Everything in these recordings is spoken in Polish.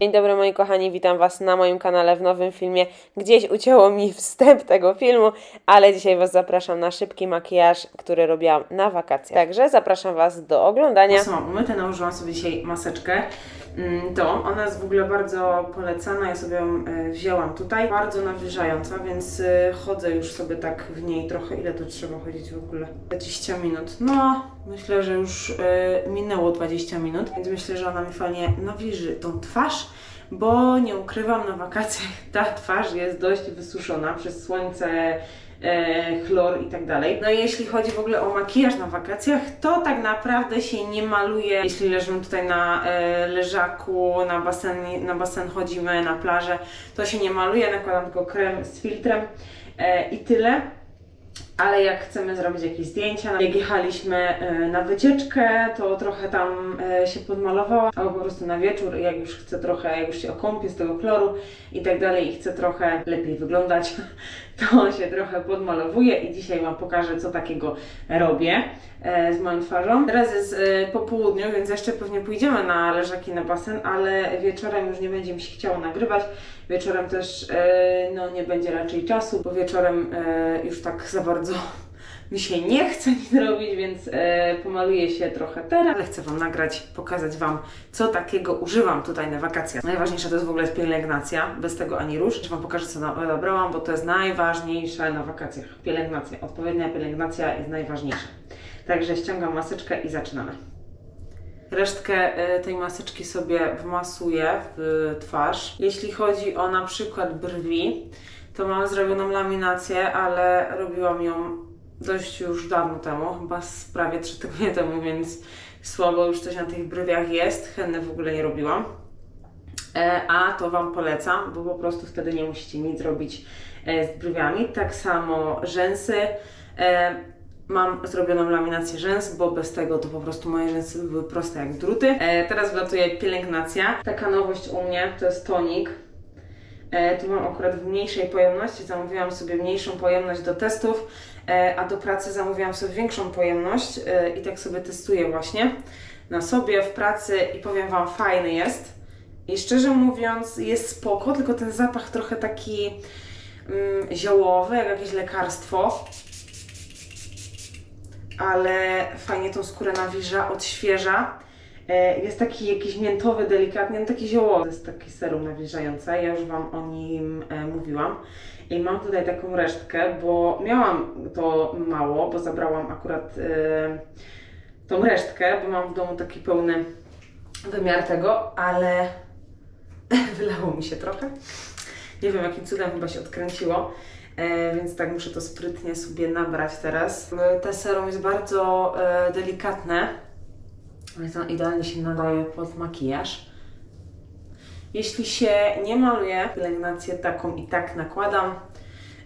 Dzień dobry moi kochani, witam Was na moim kanale w nowym filmie. Gdzieś ucięło mi wstęp tego filmu, ale dzisiaj Was zapraszam na szybki makijaż, który robiłam na wakacjach. Także zapraszam Was do oglądania. Są umyte, nałożyłam sobie dzisiaj maseczkę. Mm, To, ona jest w ogóle bardzo polecana, ja sobie ją e, wzięłam tutaj. Bardzo nawilżająca, więc e, chodzę już sobie tak w niej trochę. Ile to trzeba chodzić w ogóle? 20 minut. No, myślę, że już e, minęło 20 minut, więc myślę, że ona mi fajnie nawilży tą twarz. Bo nie ukrywam, na wakacjach ta twarz jest dość wysuszona przez słońce, chlor i tak dalej. No i jeśli chodzi w ogóle o makijaż na wakacjach, to tak naprawdę się nie maluje. Jeśli leżymy tutaj na e, leżaku, na basen, na basen chodzimy, na plażę, to się nie maluje, nakładam tylko krem z filtrem e, i tyle. Ale jak chcemy zrobić jakieś zdjęcia, jak jechaliśmy e, na wycieczkę, to trochę tam e, się podmalowała, albo po prostu na wieczór, jak już chcę trochę, jak już się okąpię z tego kloru i tak dalej i chcę trochę lepiej wyglądać, to się trochę podmalowuję i dzisiaj Wam pokażę, co takiego robię e, z moją twarzą. Teraz jest po południu, więc jeszcze pewnie pójdziemy na leżaki na basen, ale wieczorem już nie będzie mi się chciało nagrywać. Wieczorem też no, nie będzie raczej czasu, bo wieczorem już tak za bardzo mi się nie chce nic robić, więc e, pomaluję się trochę teraz, ale chcę Wam nagrać, pokazać Wam, co takiego używam tutaj na wakacjach. Najważniejsza to jest w ogóle pielęgnacja, bez tego ani rusz. Że Wam pokażę, co na- nabrałam, bo to jest najważniejsze na wakacjach. Pielęgnacja, odpowiednia pielęgnacja jest najważniejsza. Także ściągam maseczkę i zaczynamy. Resztkę e, tej maseczki sobie wmasuję w twarz. Jeśli chodzi o na przykład brwi, to mam zrobioną laminację, ale robiłam ją dość już dawno temu, chyba z prawie 3 tygodnie temu, więc słabo już coś na tych brwiach jest. Henny w ogóle nie robiłam. E, A to Wam polecam, bo po prostu wtedy nie musicie nic robić e, z brwiami. Tak samo rzęsy. E, Mam zrobioną laminację rzęs, bo bez tego to po prostu moje rzęsy by były proste jak druty. Teraz wlatuje pielęgnacja. Taka nowość u mnie to jest tonik. E, tu mam akurat w mniejszej pojemności, zamówiłam sobie mniejszą pojemność do testów, e, a do pracy zamówiłam sobie większą pojemność e, i tak sobie testuję właśnie na sobie, w pracy i powiem Wam, fajny jest. I szczerze mówiąc, jest spoko, tylko ten zapach trochę taki mm, ziołowy, jak jakieś lekarstwo. Ale fajnie tą skórę nawilża, odświeża. E, Jest taki jakiś miętowy, delikatny, no taki ziołowy. To jest taki serum nawilżający. Ja już Wam o nim e, mówiłam. I mam tutaj taką resztkę, bo miałam to mało, bo zabrałam akurat e, tą resztkę, bo mam w domu taki pełny wymiar tego, ale wylało mi się trochę. Nie wiem, jakim cudem chyba się odkręciło. Więc tak muszę to sprytnie sobie nabrać teraz. Te serum jest bardzo delikatne, więc on idealnie się nadaje pod makijaż. Jeśli się nie maluje, pielęgnację taką i tak nakładam,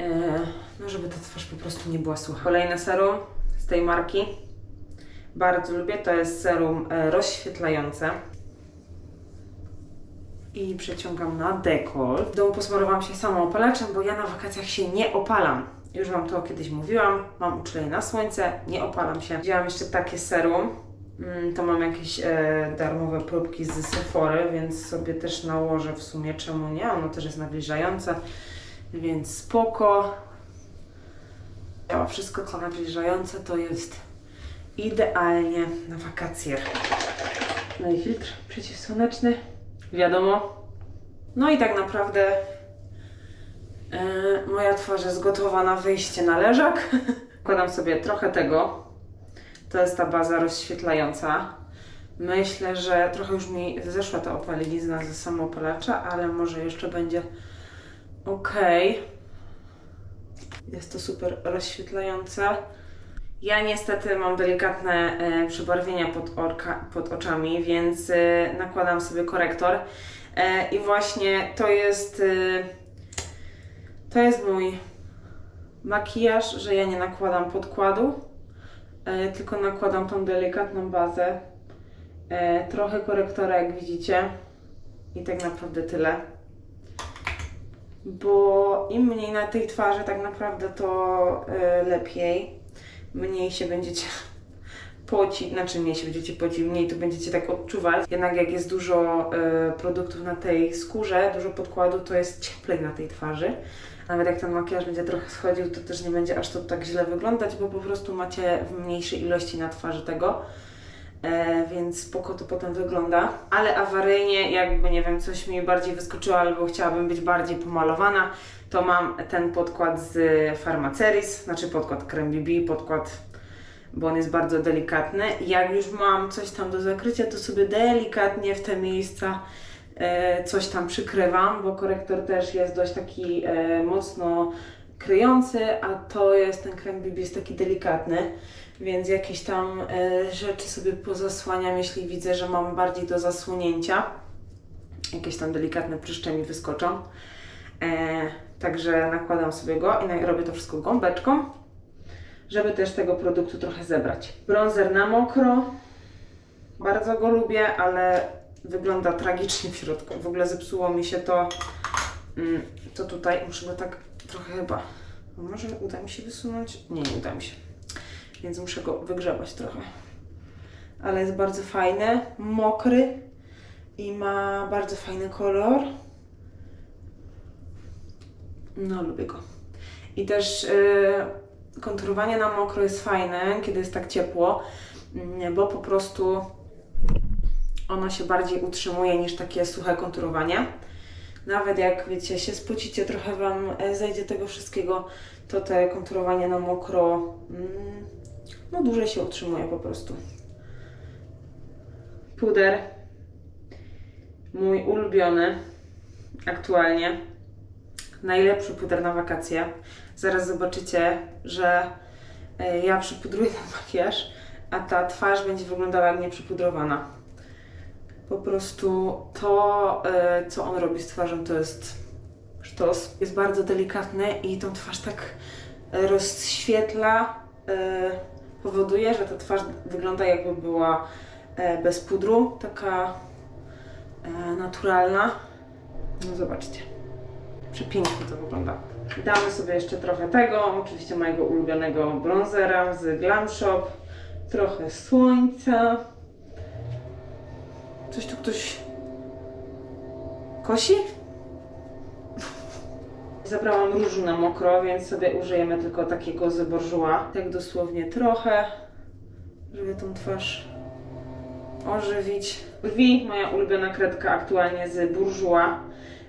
e, no żeby ta twarz po prostu nie była sucha. Kolejne serum z tej marki. Bardzo lubię, to jest serum e, rozświetlające i przeciągam na dekolt. W domu posmarowałam się samą opalaczem, bo ja na wakacjach się nie opalam. Już Wam to kiedyś mówiłam, mam uczulenie na słońce, nie opalam się. Wzięłam jeszcze takie serum, to mam jakieś e, darmowe próbki z Sephory, więc sobie też nałożę w sumie, czemu nie? Ono też jest nawilżające, więc spoko. Działa wszystko, co nawilżające, to jest idealnie na wakacje. No i filtr przeciwsłoneczny, wiadomo. No i tak naprawdę e, moja twarz jest gotowa na wyjście na leżak. Wkładam sobie trochę tego. To jest ta baza rozświetlająca. Myślę, że trochę już mi zeszła ta opalinizna ze samoopalacza, ale może jeszcze będzie ok. Jest to super rozświetlające. Ja niestety mam delikatne e, przebarwienia pod, orka, pod oczami, więc e, nakładam sobie korektor. E, I właśnie to jest, e, to jest mój makijaż, że ja nie nakładam podkładu, tylko nakładam tą delikatną bazę. E, trochę korektora, jak widzicie. I tak naprawdę tyle. Bo im mniej na tej twarzy, tak naprawdę to e, lepiej. Mniej się będziecie poci, znaczy mniej się będziecie pocić, mniej to będziecie tak odczuwać. Jednak jak jest dużo e, produktów na tej skórze, dużo podkładu, to jest cieplej na tej twarzy. Nawet jak ten makijaż będzie trochę schodził, to też nie będzie aż to tak źle wyglądać, bo po prostu macie w mniejszej ilości na twarzy tego. E, więc spoko to potem wygląda. Ale awaryjnie, jakby nie wiem, coś mi bardziej wyskoczyło, albo chciałabym być bardziej pomalowana, to mam ten podkład z Pharmaceris, znaczy podkład Creme BB, podkład, bo on jest bardzo delikatny. Jak już mam coś tam do zakrycia, to sobie delikatnie w te miejsca coś tam przykrywam, bo korektor też jest dość taki e, mocno kryjący, a to jest ten krem BB jest taki delikatny, więc jakieś tam e, rzeczy sobie pozasłaniam, jeśli widzę, że mam bardziej do zasłonięcia. Jakieś tam delikatne pryszcze mi wyskoczą. E, także nakładam sobie go i robię to wszystko gąbeczką, żeby też tego produktu trochę zebrać. Bronzer na mokro. Bardzo go lubię, ale wygląda tragicznie w środku. W ogóle zepsuło mi się to. Mm, to tutaj muszę go tak trochę chyba. a Może uda mi się wysunąć? Nie, nie uda mi się. Więc muszę go wygrzebać trochę. Ale jest bardzo fajny, mokry i ma bardzo fajny kolor. No, lubię go. I też yy, konturowanie na mokro jest fajne, kiedy jest tak ciepło, mm, bo po prostu ono się bardziej utrzymuje niż takie suche konturowanie. Nawet jak wiecie, się spocicie, trochę Wam e, zejdzie tego wszystkiego, to te konturowanie na mokro mm, no dłużej się utrzymuje po prostu. Puder. Mój ulubiony aktualnie. Najlepszy puder na wakacje. Zaraz zobaczycie, że e, ja przypudruję ten makijaż, a ta twarz będzie wyglądała jak nieprzypudrowana. Po prostu to, e, co on robi z twarzą, to jest sztos. Jest bardzo delikatny i tą twarz tak e, rozświetla, e, powoduje, że ta twarz wygląda jakby była bez pudru, taka naturalna. No zobaczcie. Przepięknie to wygląda. Damy sobie jeszcze trochę tego, oczywiście mojego ulubionego bronzera z Glam Shop, trochę słońca. Coś tu ktoś kosi? Zabrałam różu na mokro, więc sobie użyjemy tylko takiego z Bourjois. Tak dosłownie trochę, żeby tą twarz ożywić. Brwi, moja ulubiona kredka aktualnie z Bourjois.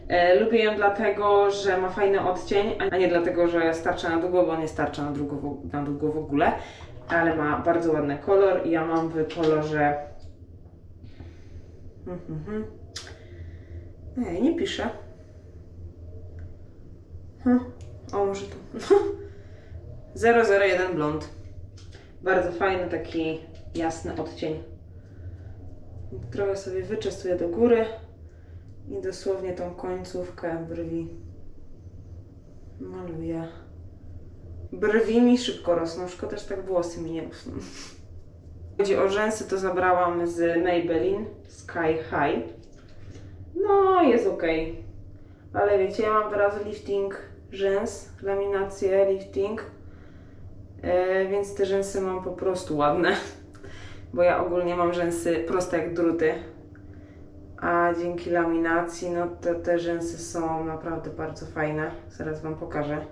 E, lubię ją dlatego, że ma fajny odcień, a nie dlatego, że starcza na długo, bo nie starcza na długo, na długo w ogóle, ale ma bardzo ładny kolor i ja mam w kolorze... Mhm. Nie, nie piszę. Hm. O, może tu. 001 blond. Bardzo fajny, taki jasny odcień. Trochę sobie wyczestuję do góry i dosłownie tą końcówkę brwi maluję. Brwi mi szybko rosną, szkoda, że tak włosy mi nie rosną. Chodzi o rzęsy, to zabrałam z Maybelline Sky High. No, jest ok. Ale wiecie, ja mam teraz lifting rzęs, laminację, lifting. E, więc te rzęsy mam po prostu ładne. Bo ja ogólnie mam rzęsy proste jak druty. A dzięki laminacji, no to te rzęsy są naprawdę bardzo fajne. Zaraz Wam pokażę.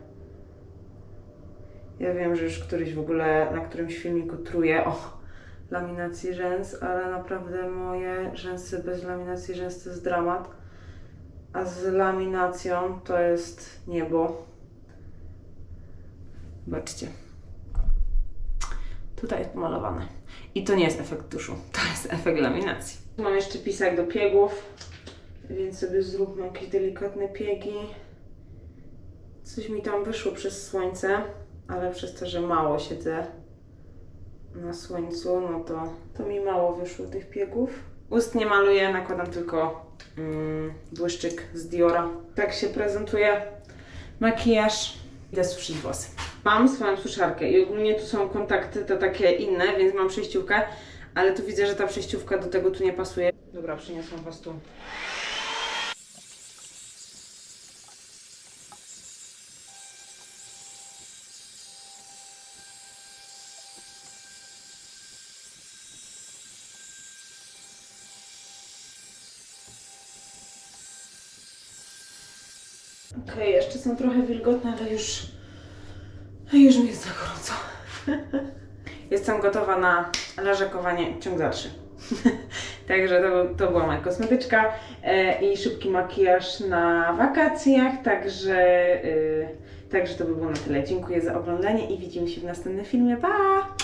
Ja wiem, że już któryś w ogóle na którymś filmiku truje o laminacji rzęs, ale naprawdę moje rzęsy bez laminacji rzęs to jest dramat. A z laminacją to jest niebo. Zobaczcie. Tutaj jest pomalowane. I to nie jest efekt tuszu, to jest efekt laminacji. Mam jeszcze pisak do piegów, więc sobie zróbmy jakieś delikatne piegi. Coś mi tam wyszło przez słońce, ale przez to, że mało siedzę na słońcu, no to, to mi mało wyszło tych piegów. Ust nie maluję, nakładam tylko mm, błyszczyk z Diora. Tak się prezentuje makijaż. Idę suszyć włosy. Mam swoją suszarkę i ogólnie tu są kontakty, to takie inne, więc mam przejściówkę, ale tu widzę, że ta przejściówka do tego tu nie pasuje. Dobra, przyniosłam Was tu. Okej, jeszcze są trochę wilgotne, ale już, już mi jest za gorąco. Jestem gotowa na leżakowanie ciąg dalszy. Także to, to była moja kosmetyczka e, i szybki makijaż na wakacjach. Także, e, także to by było na tyle. Dziękuję za oglądanie i widzimy się w następnym filmie. Pa!